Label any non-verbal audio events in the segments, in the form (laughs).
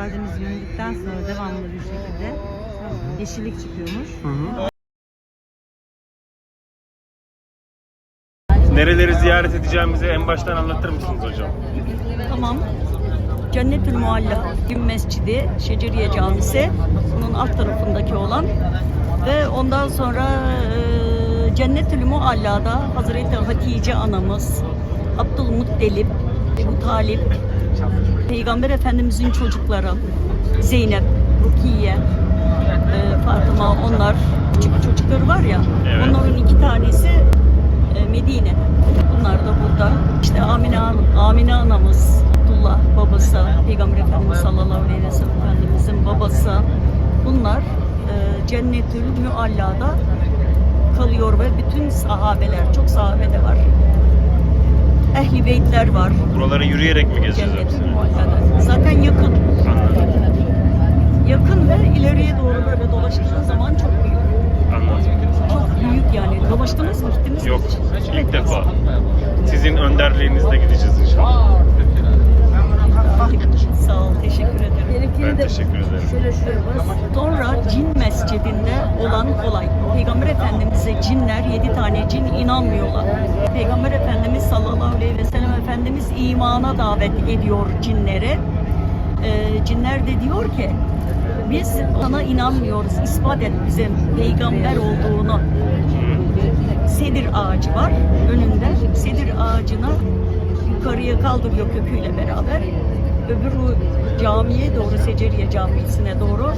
ifademizi yöneldikten sonra devamlı bir şekilde yeşillik çıkıyormuş. Nereleri ziyaret edeceğimizi en baştan anlatır mısınız hocam? Tamam. Cennetül Mualla Gün Mescidi, Şeceriye Camisi. Bunun alt tarafındaki olan. Ve ondan sonra e, Cennetül Mualla'da Hazreti Hatice anamız, Abdülmuttalip, Ebu Talip, Peygamber Efendimizin çocukları, Zeynep, Rukiye, e, Fatıma onlar küçük çocukları var ya Evet. onların iki tanesi e, Medine. Bunlar da burada. İşte Amine, Amine anamız, Abdullah babası, Peygamber Efendimiz sallallahu aleyhi ve sellem Efendimizin babası. Bunlar e, Cennetül Müalla'da kalıyor ve bütün sahabeler, çok sahabe de var. Ehli beytler var Buraları yürüyerek mi gezeceğiz? Müalla'da. Zaten yakın. Anladım. Yakın ve ileriye doğru böyle dolaştığın zaman çok büyük. Anladım. Çok büyük yani. Dolaştınız mı? Gittiniz mi? Yok, ilk defa. Sizin önderliğinizde gideceğiz inşallah. Sağ ol, teşekkür ederim. Ben teşekkür ederim. Sonra cin mescidinde olan olay. Peygamber Efendimiz'e cinler, yedi tane cin inanmıyorlar. Peygamber Efendimiz sallallahu aleyhi ve sellem Efendimiz imana davet ediyor cinleri. Ee, cinler de diyor ki biz sana inanmıyoruz, ispat et bize peygamber olduğunu. Sedir ağacı var önünde. Sedir ağacına yukarıya kaldırıyor köküyle beraber. Öbürü camiye doğru, Seceriye Camisi'ne doğru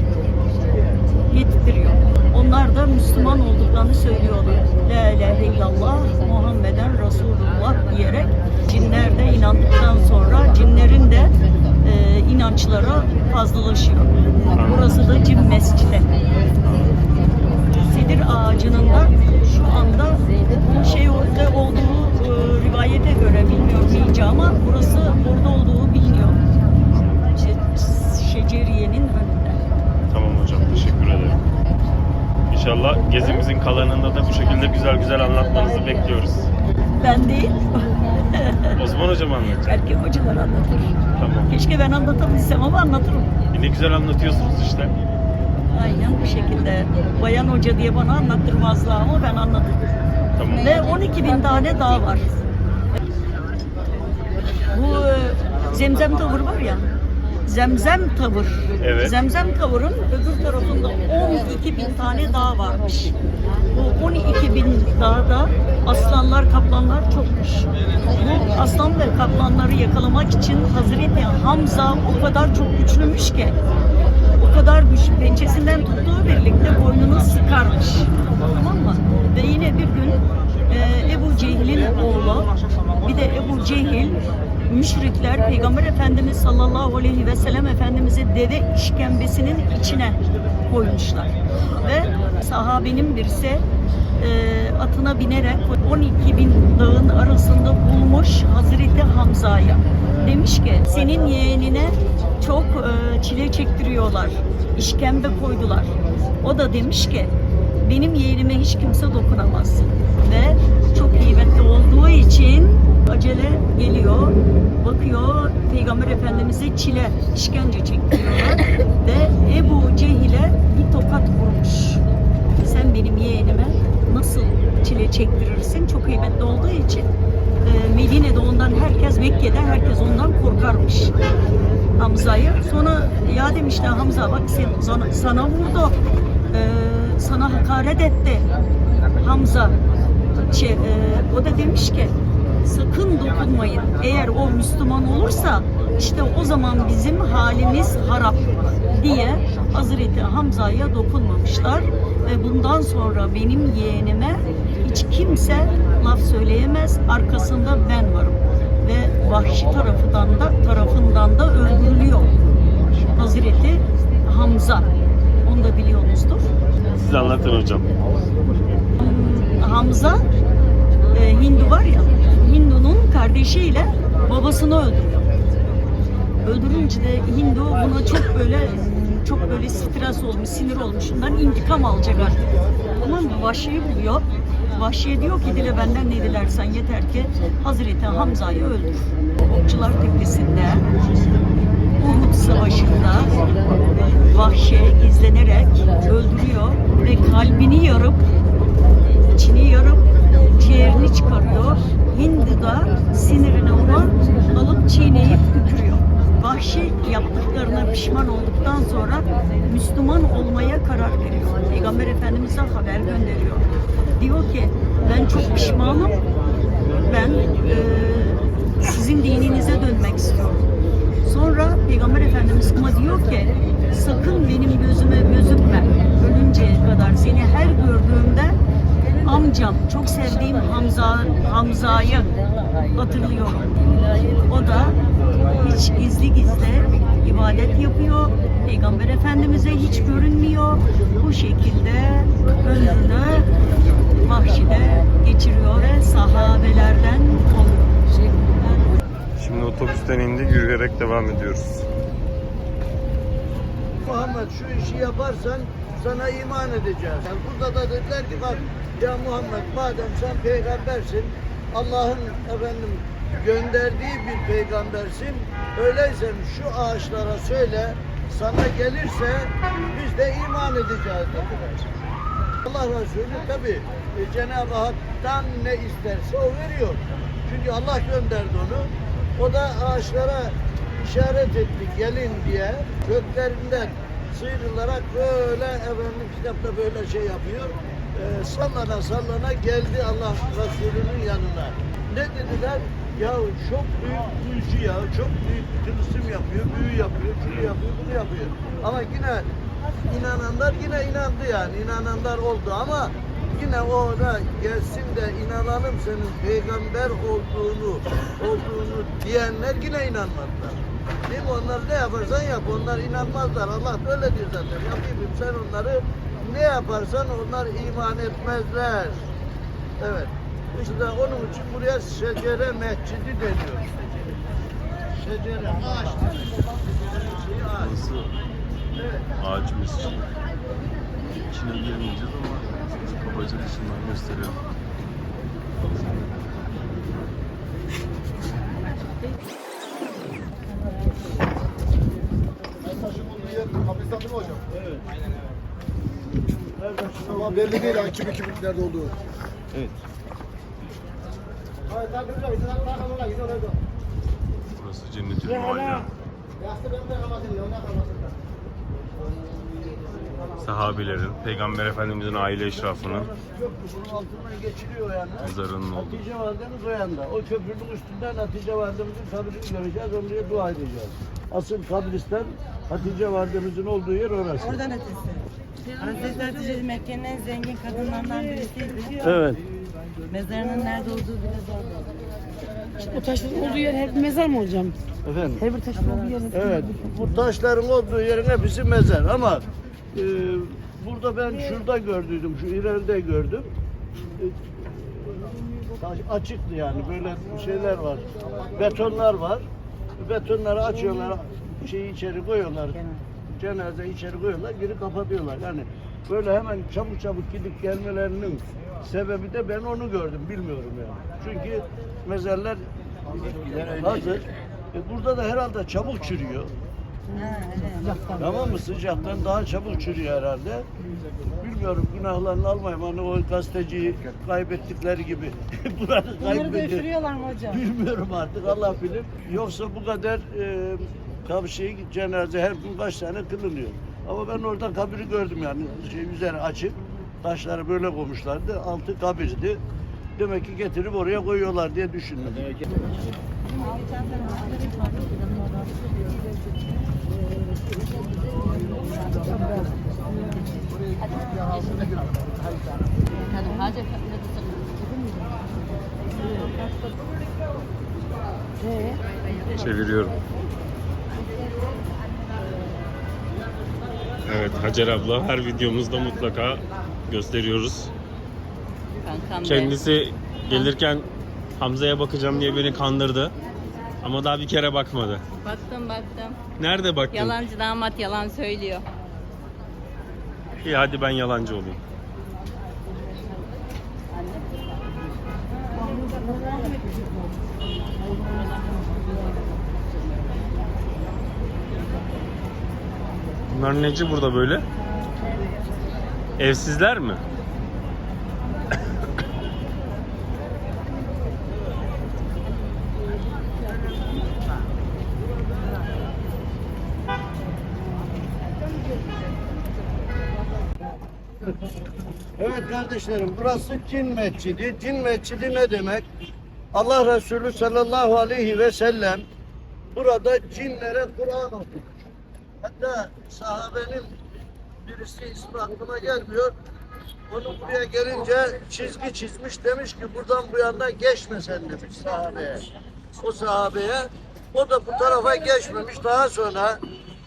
getirtiyor. Onlar da Müslüman olduklarını söylüyorlar. La ilahe illallah Muhammeden Resulullah diyerek cinler de inandıktan sonra cinlerin de e, inançları fazlalaşıyor. Burası da cin mescidi. Sedir ağacının da şu anda şey orada olduğu e, rivayete göre bilmiyorum iyice ama burası orada olduğu Şeceriye'nin önünde. Tamam hocam, teşekkür ederim. İnşallah gezimizin kalanında da bu şekilde güzel güzel anlatmanızı bekliyoruz. Ben değil, (laughs) Osman hocam anlatacak. erkek hocalar anlatır. Tamam. Keşke ben anlatabilsem ama anlatırım. Ne güzel anlatıyorsunuz işte. Aynen bu şekilde. Bayan hoca diye bana anlattırmazlar ama ben anlatırım. Tamam. Ve 12 bin tane dağ var. Bu e, zemzem tavır var ya. Zemzem tavır. Evet. Zemzem tavırın öbür tarafında 12 bin tane dağ varmış. Bu 12 bin dağda aslanlar, kaplanlar çokmuş. Bu aslan ve kaplanları yakalamak için Hazreti Hamza o kadar çok güçlümüş ki o kadar güçlü pençesinden tuttuğu birlikte boynunu sıkarmış. Tamam mı? Ve yine bir gün e, Ebu Cehil'in oğlu bir de Ebu Cehil müşrikler Peygamber Efendimiz sallallahu aleyhi ve sellem Efendimiz'i deve işkembesinin içine koymuşlar. Ve sahabenin birisi e, atına binerek 12 bin dağın arasında bulmuş Hazreti Hamza'yı. Demiş ki senin yeğenine çok e, çile çektiriyorlar. işkembe koydular. O da demiş ki benim yeğenime hiç kimse dokunamaz. Ve çok kıymetli olduğu için acele geliyor. Bakıyor Peygamber Efendimiz'e çile, işkence çektiriyorlar. (coughs) Ve Ebu Cehil'e bir tokat vurmuş. Sen benim yeğenime nasıl çile çektirirsin? Çok kıymetli olduğu için e, Medine'de ondan herkes, Mekke'de herkes ondan korkarmış. Hamza'yı. Sonra ya demişler Hamza bak sen, sana, sana vurdu. Ee, sana hakaret etti. Hamza. Şey, e, o da demiş ki sakın dokunmayın. Eğer o Müslüman olursa işte o zaman bizim halimiz harap diye Hazreti Hamza'ya dokunmamışlar ve bundan sonra benim yeğenime hiç kimse laf söyleyemez. Arkasında ben varım ve vahşi tarafından da tarafından da öldürülüyor. Hazreti Hamza. Onu da biliyorsunuzdur. Siz anlatın hocam. Hamza e, Hindu var ya Hindu'nun kardeşiyle babasını öldürüyor. Öldürünce de Hindu buna çok böyle çok böyle stres olmuş, sinir olmuş. Şundan intikam alacak artık. Mı? Vahşi'yi buluyor. Vahşi'ye diyor ki dile benden ne dilersen yeter ki Hazreti Hamza'yı öldür. Okçular Tepesi'nde Uhud Savaşı'nda vahşe izlenerek öldürüyor ve kalbini yarıp içini yarıp ciğerini çıkarıyor. Hindu da sinirine onu alıp çiğneyip götürüyor. Vahşi yaptıklarına pişman olduktan sonra Müslüman olmaya karar veriyor. Peygamber Efendimiz'e haber gönderiyor. Diyor ki ben çok pişmanım. Ben eee, sizin dininize dönmek istiyorum. Sonra Peygamber Efendimiz ama diyor ki sakın benim gözüme gözükme. Ölünceye kadar seni her gördüğümde amcam, çok sevdiğim Hamza Hamza'yı hatırlıyorum. O da hiç gizli gizli ibadet yapıyor. Peygamber Efendimiz'e hiç görünmüyor. Bu şekilde ömrünü Vahşi'de geçiriyor ve sahabelerden oluyor. Şimdi otobüsten indik yürüyerek devam ediyoruz. Muhammed şu işi yaparsan sana iman edeceğiz. Yani burada da dediler ki bak ya Muhammed madem sen peygambersin Allah'ın efendim gönderdiği bir peygambersin öyleyse şu ağaçlara söyle sana gelirse biz de iman edeceğiz dediler. Allah Resulü tabi Cenab-ı Hak'tan ne isterse o veriyor. Çünkü Allah gönderdi onu. O da ağaçlara işaret etti gelin diye köklerinden sıyrılarak böyle efendim kitapta böyle şey yapıyor. Ee, sallana sallana geldi Allah Resulü'nün yanına. Ne dediler? Ya çok büyük büyücü ya, çok büyük tılsım yapıyor, büyü yapıyor, şunu yapıyor, bunu yapıyor. Ama yine inananlar yine inandı yani. inananlar oldu ama yine orada gelsin de inanalım senin peygamber olduğunu olduğunu diyenler yine inanmadılar. Değil mi? Onlar ne yaparsan yap. Onlar inanmazlar. Allah böyle diyor zaten. Yapayım sen onları ne yaparsan onlar iman etmezler. Evet. İşte onun için buraya şecere mescidi deniyor. Şecere ağaç. Şey ağaç. Evet. ağaç mescidi. İçine girmeyeceğiz ama kabaca dışından gösteriyor. Taşın bulunduğu yer kabristan değil mi hocam? Evet. Ama belli değil ha kimin nerede olduğu. Burası Cennetül Mahalle. Sahabilerin, Peygamber Efendimizin aile eşrafının Köprüsünün altından geçiliyor yani. mezarının olduğu. Hatice Validemiz o yanda. O köprünün üstünden Hatice Validemizin kabrini göreceğiz. Oraya dua edeceğiz. Asıl kabristan Hatice Validemizin olduğu yer orası. Oradan ötesi. Hazreti Hatice Mekke'nin en zengin kadınlarından birisiydi. Evet. Mezarının nerede olduğu bile zor. O taşların olduğu yer hep mezar mı hocam? Efendim. Her bir taşın olduğu yer hep Evet. Bu taşların olduğu yerin hepsi mezar ama e, burada ben şurada gördüydüm, şu ileride gördüm. E, taş açıktı yani böyle şeyler var. Betonlar var. Betonları açıyorlar, şeyi içeri koyuyorlar. Cenaze içeri koyuyorlar, geri kapatıyorlar. Yani böyle hemen çabuk çabuk gidip gelmelerinin sebebi de ben onu gördüm, bilmiyorum yani. Çünkü mezarlar hazır. E, burada da herhalde çabuk çürüyor. Tamam mı? Sıcaktan daha çabuk çürüyor herhalde. Bilmiyorum günahlarını almayayım. Hani o gazeteciyi kaybettikleri gibi. (laughs) Bunları da kaybediyor. üfürüyorlar mı hocam? Bilmiyorum artık Allah bilir. Yoksa bu kadar e, kab- şey, cenaze her gün kaç tane kılınıyor. Ama ben orada kabiri gördüm yani. Şey üzeri açık. Taşları böyle koymuşlardı. Altı kabirdi. Demek ki getirip oraya koyuyorlar diye düşündüm. Çeviriyorum. Evet Hacer abla her videomuzda mutlaka gösteriyoruz. Kankam Kendisi gelirken Hamza'ya bakacağım diye beni kandırdı. Ama daha bir kere bakmadı. Baktım baktım. Nerede baktın? Yalancı damat yalan söylüyor. İyi hadi ben yalancı olayım. Bunlar neci burada böyle? Evsizler mi? Evet kardeşlerim burası cin mescidi. Cin mescidi ne demek? Allah Resulü sallallahu aleyhi ve sellem burada cinlere Kur'an okudu. Hatta sahabenin birisi ismi aklıma gelmiyor. Onu buraya gelince çizgi çizmiş demiş ki buradan bu yana geçmesen demiş sahabeye. O sahabeye. O da bu tarafa geçmemiş. Daha sonra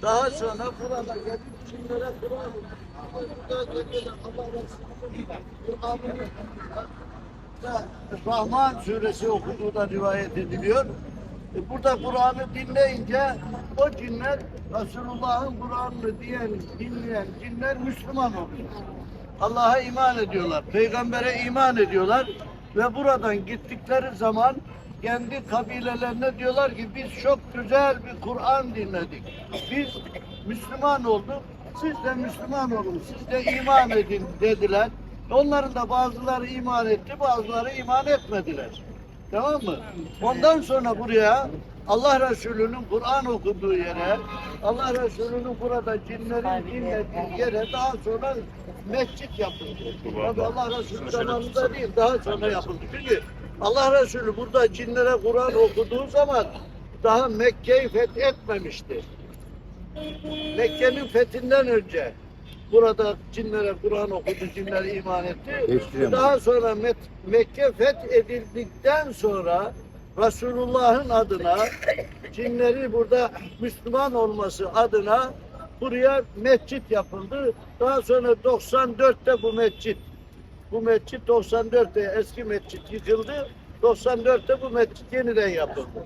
daha sonra burada gelip cinlere Kur'an Rahman suresi okuduğu da rivayet ediliyor. E, Burada Kur'an'ı dinleyince o cinler Resulullah'ın Kur'an'ını diyen, dinleyen cinler Müslüman oluyor. Allah'a iman ediyorlar, peygambere iman ediyorlar ve buradan gittikleri zaman kendi kabilelerine diyorlar ki biz çok güzel bir Kur'an dinledik. Biz Müslüman olduk. Siz de Müslüman olun, siz de iman edin dediler. Onların da bazıları iman etti, bazıları iman etmediler. Tamam mı? Ondan sonra buraya Allah Resulü'nün Kur'an okuduğu yere, Allah Resulü'nün burada cinlerin dinlediği yere daha sonra mescit yapıldı. Tabii Allah Resulü zamanında değil, daha sonra yapıldı. Çünkü Allah Resulü burada cinlere Kur'an okuduğu zaman daha Mekke'yi fethetmemişti. Mekke'nin fethinden önce burada cinlere Kur'an okudu, cinler iman etti. Daha sonra Mekke fethedildikten sonra Resulullah'ın adına cinleri burada Müslüman olması adına buraya mescit yapıldı. Daha sonra 94'te bu mescit bu mescit 94'te eski mescit yıkıldı. 94'te bu mescit yeniden yapıldı.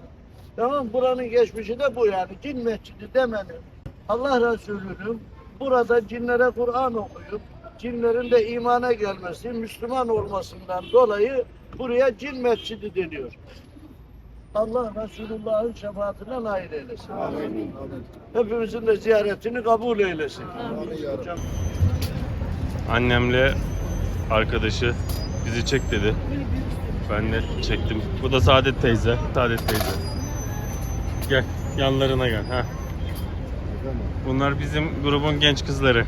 Tamam buranın geçmişi de bu yani. Cin mescidi demenin Allah Resulü'nün burada cinlere Kur'an okuyup cinlerin de imana gelmesi, Müslüman olmasından dolayı buraya cin mescidi deniyor. Allah Resulullah'ın şefaatine nail eylesin. Hepimizin de ziyaretini kabul eylesin. Hocam. Annemle arkadaşı bizi çek dedi. Ben de çektim. Bu da Saadet teyze. Saadet teyze. Gel yanlarına gel. Ha. Bunlar bizim grubun genç kızları.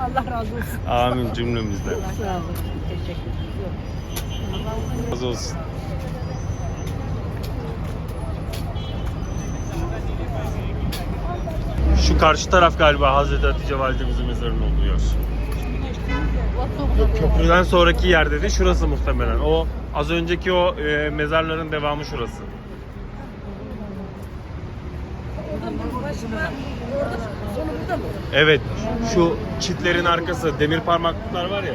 Allah razı olsun. Amin cümlemizden. Sağ olun. Teşekkür ederim. Razı olsun. Şu karşı taraf galiba Hazreti Hatice validemizin mezarının olduğu yer. Köprüden sonraki yer dedi. Şurası muhtemelen. O az önceki o e, mezarların devamı şurası. Evet. Şu çitlerin arkası demir parmaklıklar var ya.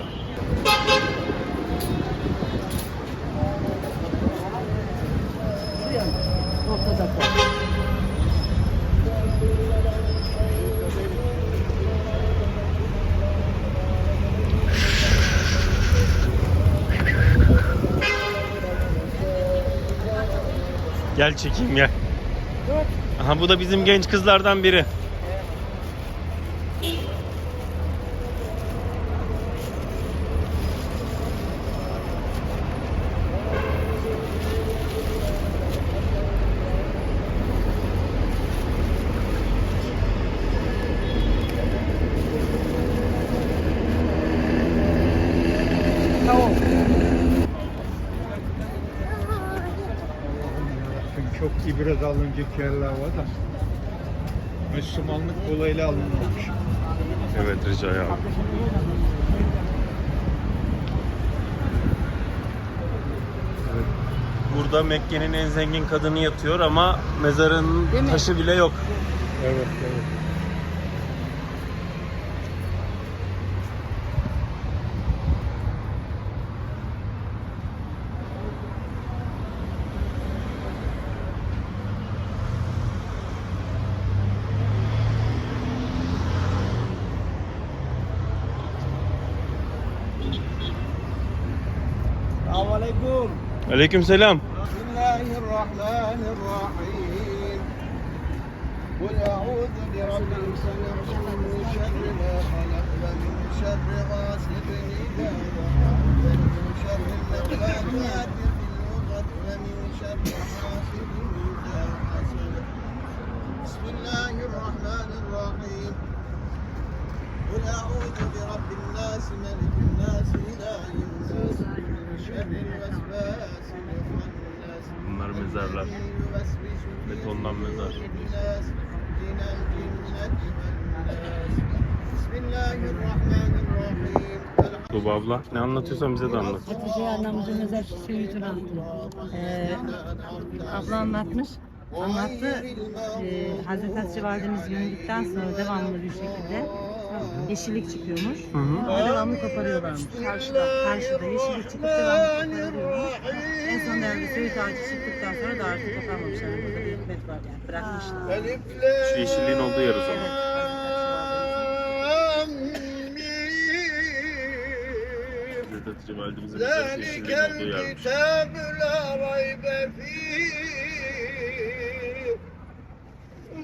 Gel çekeyim gel. Aha bu da bizim genç kızlardan biri. Çok ibret alınacak yerler var da. Müslümanlık dolayıyla alınmamış. Evet Recai abi. Evet. Burada Mekke'nin en zengin kadını yatıyor ama mezarın taşı bile yok. Evet, evet. Aleyküm. Aleykümselam. Bismillahirrahmanirrahim. قل أعوذ برب الفلق من شر ما خلق ومن شر غاسق إذا ومن شر النفاثات في ومن شر حاسد إذا حسد بسم الله الرحمن الرحيم قل أعوذ برب الناس ملك الناس إله الناس من شر الوسواس Bunlar mezarlar. Betondan mezar. Tuğba abla ne anlatıyorsan bize de anlat. Hatice annemizin özel şeyini anlattı. Ee, abla anlatmış. Anlattı. Ee, Hazreti Hatice validemiz gömüldükten sonra devamlı bir şekilde yeşillik çıkıyormuş. Hı hı. Ama devamlı koparıyorlarmış. Karşıda, karşıda yeşillik çıkıp devamlı koparıyorlarmış. En son devre söğüt ağacı çıktıktan sonra da artık koparmamışlar. Burada bir hikmet var yani. Bırakmışlar. Şu yeşilliğin olduğu yer o zaman. Hazreti Hatice validemizin mezarı ذلك yeşilliğin olduğu yermiş. الكتاب لا ريب فيه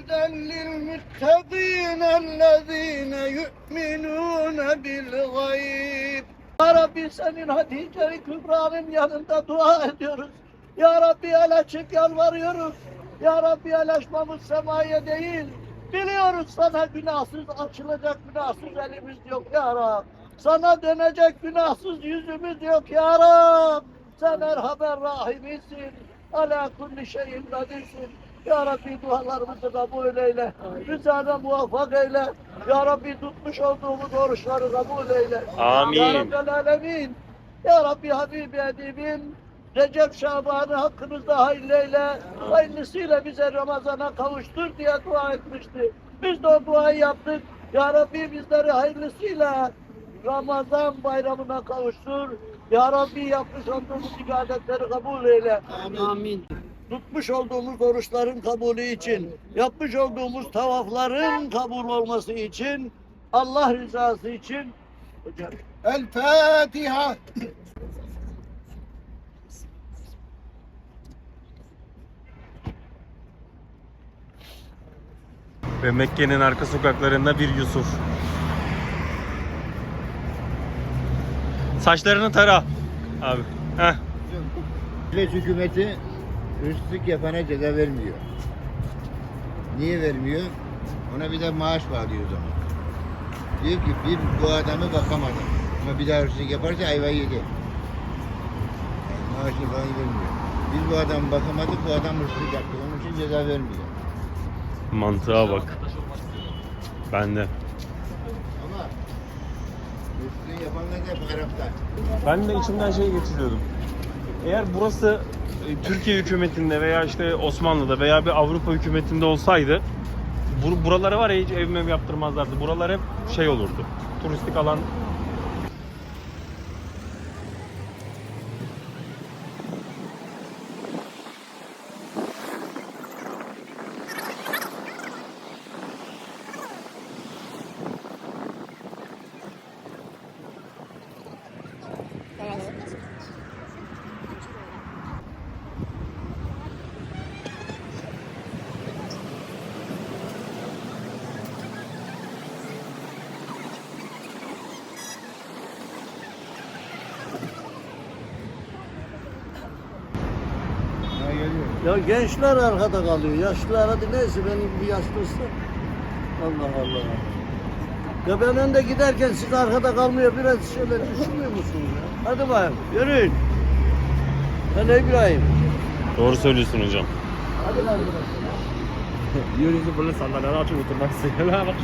هدى للمتقين الذين يؤمنون بالغيب Ya Rabbi senin Hatice Kübra'nın yanında dua ediyoruz. Ya Rabbi el açık yalvarıyoruz. Ya Rabbi el açmamız semaya değil. Biliyoruz sana günahsız açılacak günahsız elimiz yok ya Rab. Sana dönecek günahsız yüzümüz yok ya Rab. Sen Erhamer Rahimisin. Ala kulli şeyin kadirsin. Ya Rabbi dualarımızı kabul eyle. Rızana muvaffak eyle. Ya Rabbi tutmuş olduğumuz oruçları kabul eyle. Amin. Ya Rabbel Alemin. Ya Rabbi Habibi Edibim. Recep Şaban'ı hakkımızda hayırlı eyle. Hayırlısıyla bize Ramazan'a kavuştur diye dua etmişti. Biz de o duayı yaptık. Ya Rabbi bizleri hayırlısıyla Ramazan bayramına kavuştur. Ya Rabbi yapmış olduğumuz ibadetleri kabul eyle. Amin. Tutmuş olduğumuz oruçların kabulü için, yapmış olduğumuz tavafların kabul olması için, Allah rızası için Hocam. El Fatiha. Ve Mekke'nin arka sokaklarında bir Yusuf. Saçlarını tara. Abi. Heh. Devlet hükümeti hırsızlık yapana ceza vermiyor. Niye vermiyor? Ona bir de maaş bağlıyor o zaman. Diyor ki bir bu adamı bakamadım. Ama bir daha hırsızlık yaparsa ayvayı yedi. Yani maaşını falan vermiyor. Biz bu adamı bakamadık, bu adam hırsızlık yaptı. Onun için ceza vermiyor. Mantığa bak. Bende. Ama hırsızlığı yapanlar da hep Araplar. Ben de içimden şey geçiriyordum. Eğer burası Türkiye hükümetinde veya işte Osmanlı'da veya bir Avrupa hükümetinde olsaydı bur buralara var ya hiç ev mev yaptırmazlardı. Buralar hep şey olurdu. Turistik alan Ha geliyor. Ya gençler arkada kalıyor. Yaşlılar hadi neyse benim bir yaşlısı. Allah Allah. Ya ben önde giderken siz arkada kalmıyor biraz şöyle düşünmüyor musunuz ya? Hadi bakayım yürüyün. Hadi İbrahim. Doğru söylüyorsun hocam. Hadi lan. Yürüyüşü böyle sandalyeleri açıp oturmak istiyorlar. (laughs)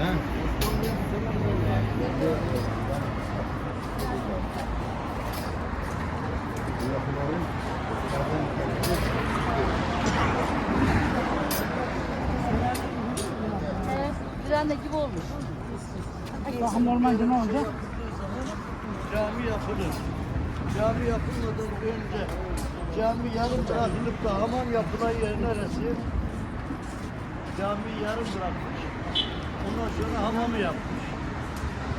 Ha? Bakın normalde ne olacak? Cami yapılır. Cami yapılmadan önce cami yarım bırakılıp da hamam yapılan yer neresi? Cami yarım bırakmış. Ondan sonra hamamı yapmış.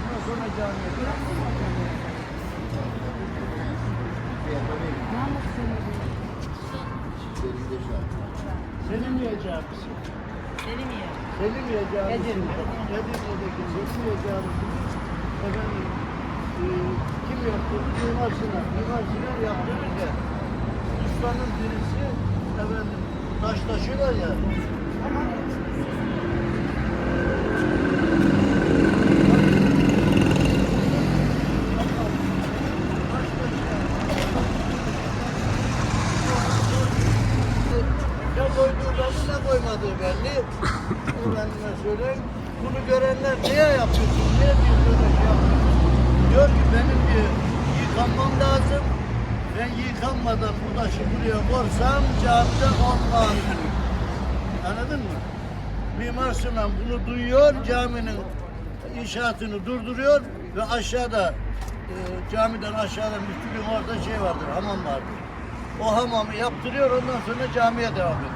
Ondan sonra cami yapmış. Selimiye Camisi. Selimiye. Selimiye Camisi. Edirne. Edirne'deki Selimiye Camisi. Efendim, e, kim yaptı? Mimar Sinan. Mimar Sinan yaptı bize. Ustanın birisi, efendim, taş taşıyorlar ya. Taş taşıyor. Ne koyduğu belli ne koymadığı belli. Efendime söyleyeyim. Bunu görenler niye yapıyorsun? Niye diyor böyle şey yapıyorsun? Diyor ki benim diyor yıkanmam lazım. Ben yıkanmadan bu taşı buraya korsam camide olmaz. Anladın mı? Mimar Sinan bunu duyuyor, caminin inşaatını durduruyor ve aşağıda e, camiden aşağıda müftülüğün orada şey vardır, hamam vardır. O hamamı yaptırıyor, ondan sonra camiye devam ediyor.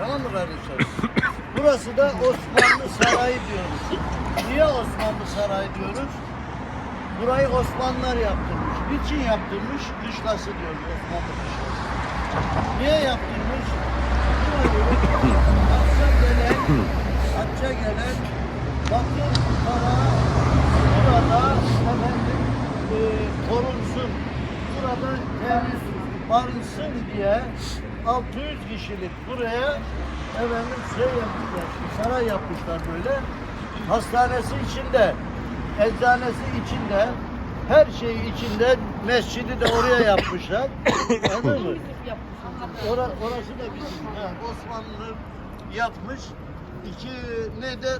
Tamam mı kardeşler? (coughs) Burası da Osmanlı Sarayı diyoruz. Niye Osmanlı Sarayı diyoruz? Burayı Osmanlılar yaptırmış. Niçin yaptırmış? Kışlası diyoruz Osmanlı kışlası. Niye yaptırmış? (coughs) (coughs) Hacca gelen, bakır para burada efendim e, korunsun. Burada temiz barınsın diye 600 kişilik buraya efendim şey yapmışlar, saray yapmışlar böyle. Hastanesi içinde, eczanesi içinde, her şey içinde, mescidi de oraya yapmışlar. (coughs) Anladın mı? Ora, orası da bizim. Ha, Osmanlı yapmış. İki ne de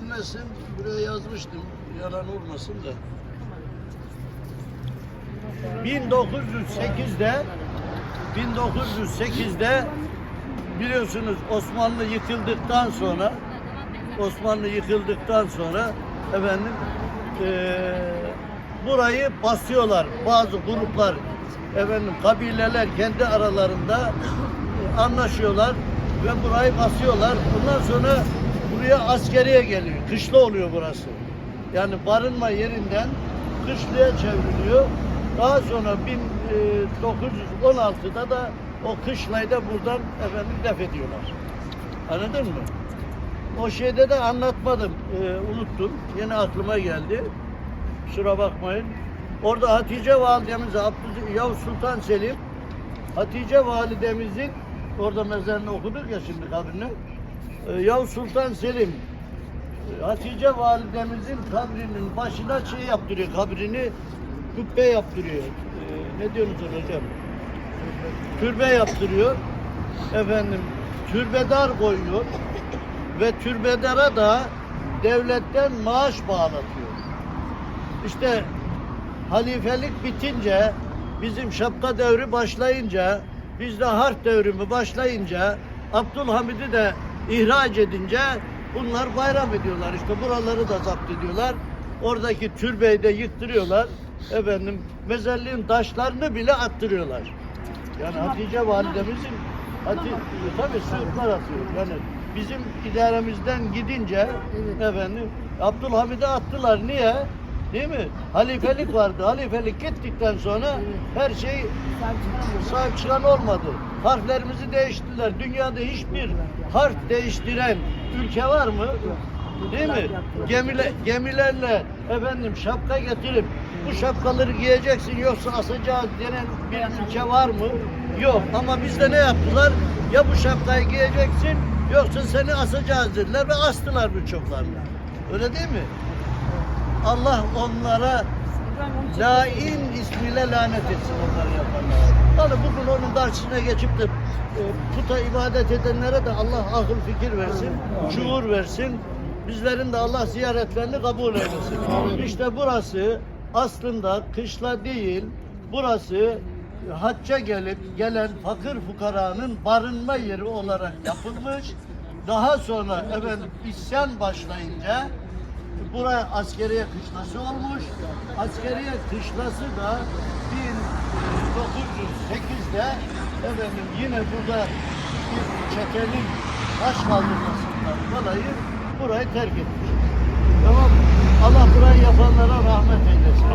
bilmesin, buraya yazmıştım. Yalan olmasın da. 1908'de 1908'de biliyorsunuz Osmanlı yıkıldıktan sonra Osmanlı yıkıldıktan sonra efendim eee, burayı basıyorlar bazı gruplar efendim kabileler kendi aralarında e, anlaşıyorlar ve burayı basıyorlar. Bundan sonra buraya askeriye geliyor. Kışla oluyor burası. Yani barınma yerinden kışlaya çevriliyor. Daha sonra 1916'da da o kışlayı da buradan efendim def ediyorlar. Anladın mı? O şeyde de anlatmadım, ee, unuttum. Yine aklıma geldi. Kusura bakmayın. Orada Hatice validemiz, Abdü Yavuz Sultan Selim, Hatice validemizin orada mezarını okuduk ya şimdi kabrini. Ee, Yavuz Sultan Selim Hatice validemizin kabrinin başına şey yaptırıyor, kabrini kubbe yaptırıyor. Ee, ne diyorsunuz hocam? Türbe yaptırıyor. Efendim, türbedar koyuyor ve türbedara da devletten maaş bağlatıyor. İşte halifelik bitince, bizim şapka devri başlayınca, bizde harp devrimi başlayınca, Abdülhamid'i de ihraç edince bunlar bayram ediyorlar. İşte buraları da zapt ediyorlar. Oradaki türbeyi de yıktırıyorlar. Efendim mezarlığın taşlarını bile attırıyorlar. Yani Hatice validemizin Hati, tabii Sırplar atıyor. Yani bizim idaremizden gidince efendim Abdülhamid'e attılar. Niye? Değil mi? Halifelik vardı. Halifelik gittikten sonra her şey sahip çıkan olmadı. Harflerimizi değiştirdiler. Dünyada hiçbir harf değiştiren ülke var mı? Değil mi? Gemile, gemilerle efendim şapka getirip bu şapkaları giyeceksin yoksa asacağız denen bir ülke var mı? Yok. Ama bizde ne yaptılar? Ya bu şapkayı giyeceksin yoksa seni asacağız dediler ve astılar birçoklarını. Öyle değil mi? Allah onlara lain ismiyle lanet etsin onları yapanlara. Yani bugün onun karşısına geçip de e, puta ibadet edenlere de Allah akıl fikir versin, şuur versin. Bizlerin de Allah ziyaretlerini kabul eylesin. İşte burası aslında kışla değil, burası hacca gelip gelen fakir fukaranın barınma yeri olarak yapılmış. Daha sonra efendim isyan başlayınca buraya askeriye kışlası olmuş. Askeriye kışlası da 1908'de efendim yine burada bir çetenin taş kaldırmasından dolayı burayı terk etmiş. Tamam mı? Allah burayı yapanlara rahmet eylesin.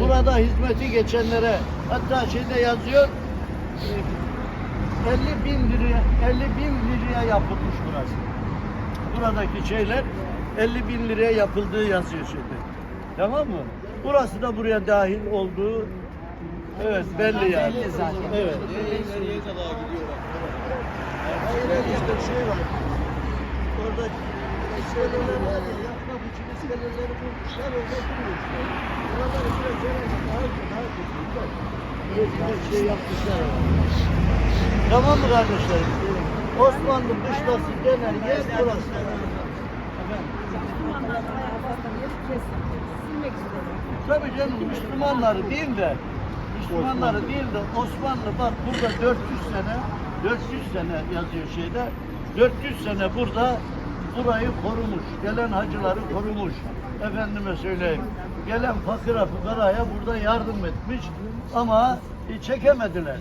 Burada hizmeti geçenlere hatta şeyde yazıyor e, 50 bin liraya 50 bin liraya yapılmış burası. Buradaki şeyler 50 bin liraya yapıldığı yazıyor şimdi. Tamam mı? Burası da buraya dahil olduğu evet belli yani. Belli zaten. Evet. Hayır işte şey var. Orada iskeleler var ya, yapmak için iskeleleri bulmuşlar, orada duruyor işte. Oraları biraz öyle daha daha güzel. Böyle bir şey yapmışlar. Tamam mı kardeşlerim? Osmanlı kışlası denen yer burası. Tabii canım Müslümanları değil de Müslümanları değil de Osmanlı bak burada 400 sene 400 sene yazıyor şeyde 400 sene burada burayı korumuş. Gelen hacıları korumuş. Efendime söyleyeyim. Gelen fakire fukaraya burada yardım etmiş ama e, çekemediler.